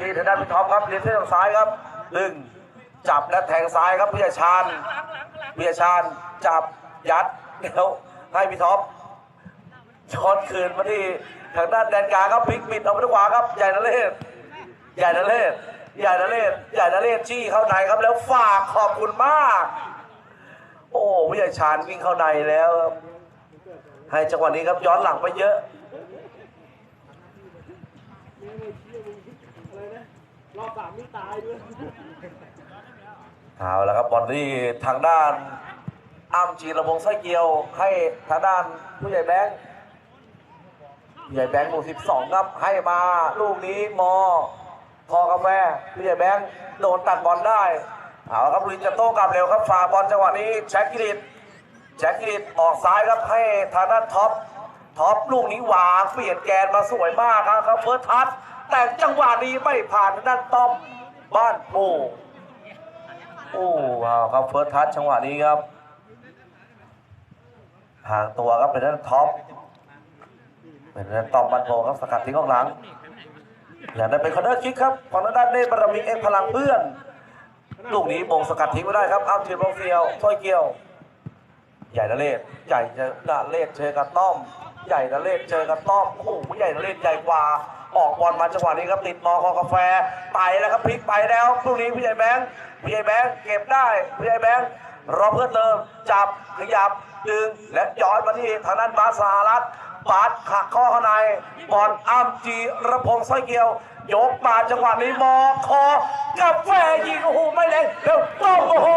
ที่ทางด้านพี่ท็อปครับเรียนเส้นทางซ้ายครับดึงจับและแทงซ้ายครับพิยชาญพิยชาญจับยัดแล้วให้พี่ท็อปช้อนคืนมาที่ทางด้านแดนกลางครับพลิกบิดเอาไปทางขวาครับใหญ่นเรศใหญ่นเรศใหญ่นเรศใหญ่นเรศจี้เข้าในครับแล้วฝากขอบคุณมาก โอ้พิยชาญวิ่งเข้าในแล้วให้จังหวะนี้ครับย้อนหลังไปเยอะ รอบสามนี่ตายด้วยเอาละครับบอลที่ทางด้านอ้ำจีระวงไส้เกียว ให้ทางด้านผู้ใหญ่แบงค์ผู้ใหญ่แบงค์หมู่12ครับให้มาลูกนี้มอคอกาแฟผู้ใหญ่แบงค์โดนตัดบอลได้เอาละครับลุยจะโต้กลับเร็วครับฝ่าบอลจังหวะนี้แจ็คกิริตแจ็คกิริตออกซ้ายครับให้ทางด้านท็อป ท็อปลูกนี้วางเปลี่ยนแกนมาสวยมากครับเฟิร์สทัชแต่จังหวะนี้ไม่ผ่านทางด้านต้อมบ้านโพโอ้ว้าวครับเฟิร์สทัชจังหวะนี้ครับห่างตัวครับเป็นด้านท็อปเป็นด้านต้อมบันโพครับสกัดทิ้งข้างหลังอย่างนั้นเป็นคอนเนอร์คิกครับของทางด้านเนตรบารมีเอ็กพลังเพื่อนลูกนี้มงสกัดทิ้งไม่ได้ครับอ้ามเทียบองเซียวถ้อยเกียว ใหญ่นเรศใหญ่นเรศเจอกับต้อม ใหญ่นเรศเจอกับต้อมโอ้โหใหญ่นเรศใหญ่กว่า ออกบอลมาจังหวะนี้ครับติดมอคอกาแฟไปแล้วครับพลิกไปแล้วลูกนี้พี่ใหญ่แบงค์พี่ใหญ่แบงค์เก็บได้พี่ใหญ่แบงค์รอเพื่อนเติมจับขยับดึงและย้อนมาที่ทางด้านบาสสหรัฐบาสขักข้อข้างในบอลอ้ามจีระพงศ์สร้อยเกียวยกมาจังหวะนี้มอคอกาแฟยิงโอ้โหไม่เล็งแล้วต้องโอ้โห